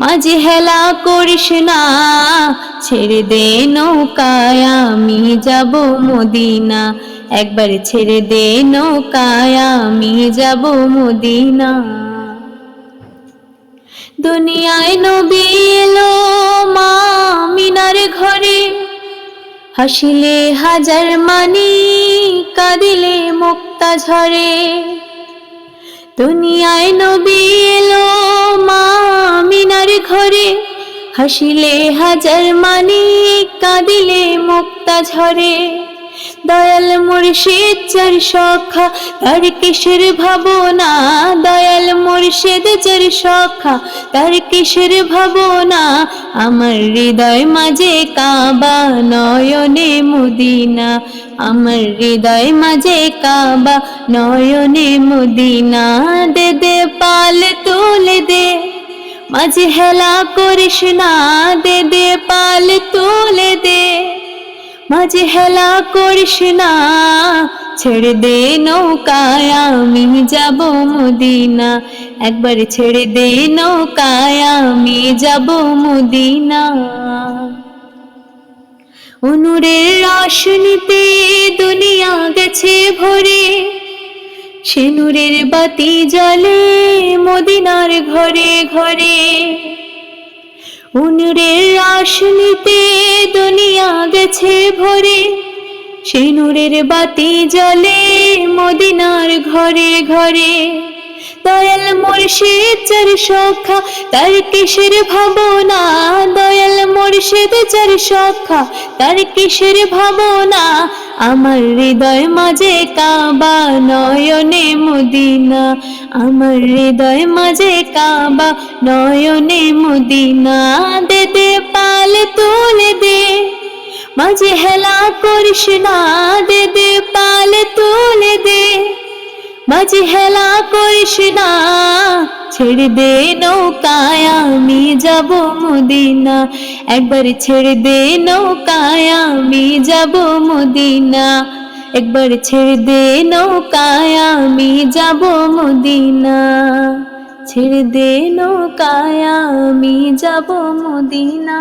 মাঝে হেলা করিস না, ছেড়ে দে নৌকায়, আমি যাব মদিনা। একবার ছেড়ে দে নৌকায়, আমি যাব মদিনা। দুনিয়ায় নবী এলো মা মিনার ঘরে, হাসিলে হাজার মানি, কাঁদিলে মুক্তা ঝরে দুনিয়ায় নবী এলো মা হাসিলে হাজার মানে কাঁদিলে মুক্তা ঝরে। দয়াল মুর্শিদ চার সখা, তার কিসের ভাবনা? দয়াল মুর্শিদ চার সখা, তার কিসের ভাবনা? আমার হৃদয় মাঝে কাবা নয়নে মুদিনা। আমার হৃদয় মাঝে কাবা নয়নে মুদিনা। দে দে, পাল তুলে দে। মাঝে হেলা করিস না দে দে পাল তুলে দে। মাঝে হেলা করিস না, ছেড়ে দে নৌকায়, আমি যাব মদিনা। একবার ছেড়ে দে নৌকায়, আমি যাব মদিনা। অনুরের রশনিতে দুনিয়া গেছে ভরে। সে নূরের বাতি জ্বলে মদিনার ঘরে ঘরে। উনুরের রশনিতে দুনিয়া গেছে ভরে। সে নূরের বাতি জ্বলে মদিনার ঘরে ঘরে। দয়াল মুর্শিদ চার সখা, তার কিসের ভাবনা? দয়াল মুর্শিদ চার সখা, তার কিসের ভাবনা? আমার হৃদয় মাঝে কাবা নয়নে মদিনা। আমার হৃদয় মাঝে কাবা নয়নে মদিনা। দে দে, পাল তুলে দে। মাঝে হেলা করিস না। দে দে, পাল তুলে দে। মাঝে হেলা করিস না, ছেড়ে দে নৌকায়, আমি যাব মদিনা। একবার ছেড়ে দে নৌকায়, আমি যাব মদিনা। একবার ছেড়ে দে নৌকায়, আমি যাব মদিনা। ছেড়ে দে নৌকায়, আমি যাব মদিনা।